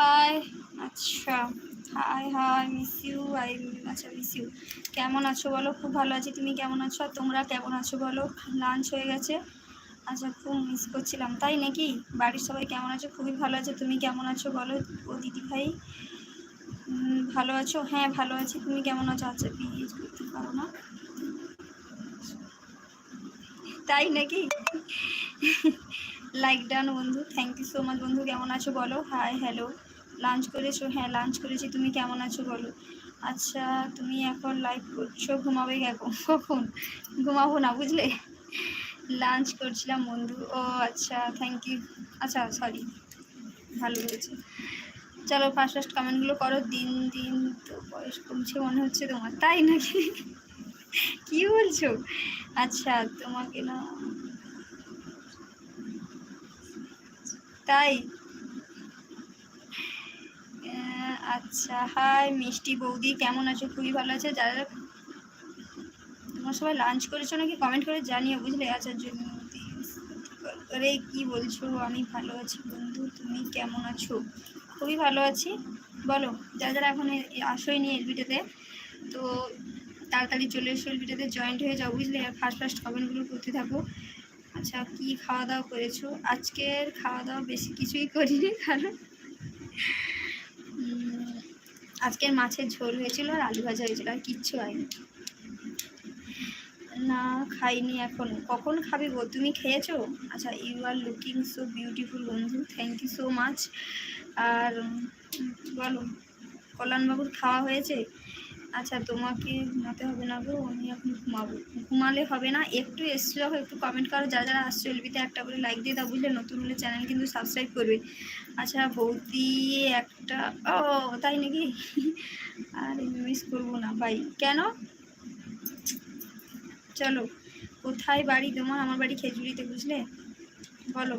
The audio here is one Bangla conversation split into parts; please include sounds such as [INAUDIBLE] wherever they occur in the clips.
হাই আচ্ছা। Hi hi miss you I আচ্ছা মিস ইউ কেমন আছো বলো? খুব ভালো আছি। তুমি কেমন আছো? আর তোমরা কেমন আছো বলো? লাঞ্চ হয়ে গেছে। আচ্ছা খুব মিস করছিলাম। তাই নাকি? বাড়ির সবাই কেমন আছো? খুবই ভালো আছে। তুমি কেমন আছো বলো? ও দিদি ভাই? ভালো আছো? হ্যাঁ ভালো আছি। তুমি কেমন আছো? আচ্ছা প্লিজ করতে পারো না। তাই নাকি? [LAUGHS] লাইক ডান বন্ধু। থ্যাংক ইউ সো মাচ বন্ধু। কেমন আছো বলো? হাই হ্যালো লাঞ্চ করেছ? হ্যাঁ লাঞ্চ করেছি। তুমি কেমন আছো বলো? আচ্ছা তুমি এখন লাইভ করছ? ঘুমাবে এখন? [LAUGHS] কখন? ঘুমাবো না, বুঝলে? লাঞ্চ করছিলাম, বন্ধু। ও আচ্ছা থ্যাংক ইউ আচ্ছা সরি ভালো হয়েছে। চলো ফার্স্ট ফার্স্ট কমেন্টগুলো করো। দিন দিন তো বয়স কমছে মনে হচ্ছে তোমার। তাই নাকি? [LAUGHS] কি বলছো? আচ্ছা তোমাকে না তাই? আচ্ছা হাই মিষ্টি বৌদি, কেমন আছো? খুবই ভালো আছে। যারা তোমরা সবাই লাঞ্চ করেছ নাকি কমেন্ট করে জানিও, বুঝলে? আচ্ছা আরে কি বলছো? আমি ভালো আছি বন্ধু, তুমি কেমন আছো? খুবই ভালো আছি। বলো, যারা যারা এখন আসোই নি এলবিটাতে, তো তাড়াতাড়ি চলে এসো এলবিটাতে জয়েন্ট হয়ে যাও, বুঝলে? আর ফার্স্ট ফার্স্ট কমেন্টগুলো করতে থাকো। আচ্ছা কি খাওয়া দাওয়া করেছ? আজকের খাওয়া দাওয়া বেশি কিছুই করিনি, কারণ আজকের মাছের ঝোল হয়েছিল আর আলু ভাজা হয়েছিল আর কিচ্ছু হয়নি। না, খাইনি এখন। কখন খাবি গো তুমি খেয়েছো? আচ্ছা you are looking so beautiful বন্ধু। থ্যাংক ইউ সো মাচ আর বলো, কল্যাণবাবুর খাওয়া হয়েছে? আচ্ছা তোমাকে ঘুমাতে হবে না গো, আমি এখন ঘুমাবো। ঘুমালে হবে না, একটু এসছো একটু কমেন্ট করো, যারা যারা আসছে এলবিতে একটা করে লাইক দিয়ে দাও, বুঝলে? নতুন হলে চ্যানেল কিন্তু সাবস্ক্রাইব করবে। আচ্ছা বৌদি একটা, ও, তাই নাকি? আর মিস করব না, ভাই। কেন? চলো, কোথায় বাড়ি তোমার? আমার বাড়ি খেজুরিতে, বুঝলে? বলো,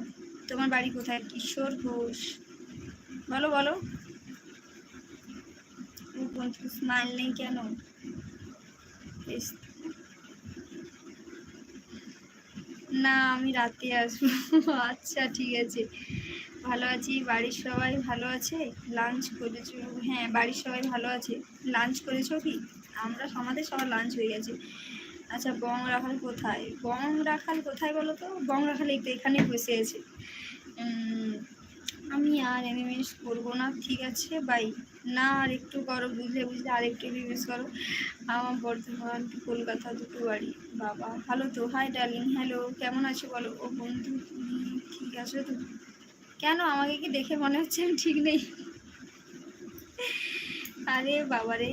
তোমার বাড়ি কোথায়? কিশোর ঘোষ। বলো বলো। স্মাইল নেই কেন। না, আমি রাতে আসব। আচ্ছা ঠিক আছে। ভালো আছি, বাড়ির সবাই ভালো আছে? লাঞ্চ করেছ? হ্যাঁ বাড়ির সবাই ভালো আছে। লাঞ্চ করেছ কি? আমরা আমাদের সবার লাঞ্চ হয়ে গেছে। আচ্ছা বং রাখাল কোথায়? বং রাখাল কোথায় বলো তো? বং রাখাল তো এখানে বসে আছে। আমি আর এমএমএস করব না, ঠিক আছে? বাই। না, আর একটু করো, বুঝলে বুঝলে আর একটু এমএমএস করো। আমার বর্ধমান, কলকাতা দুটো বাড়ি। বাবা, ভালো তো? হাই ডার্লিং হ্যালো কেমন আছো বলো? ও বন্ধু ঠিক আছো তো? কেন? আমাকে কি দেখে মনে হচ্ছে আমি ঠিক নেই? আরে বাবারে।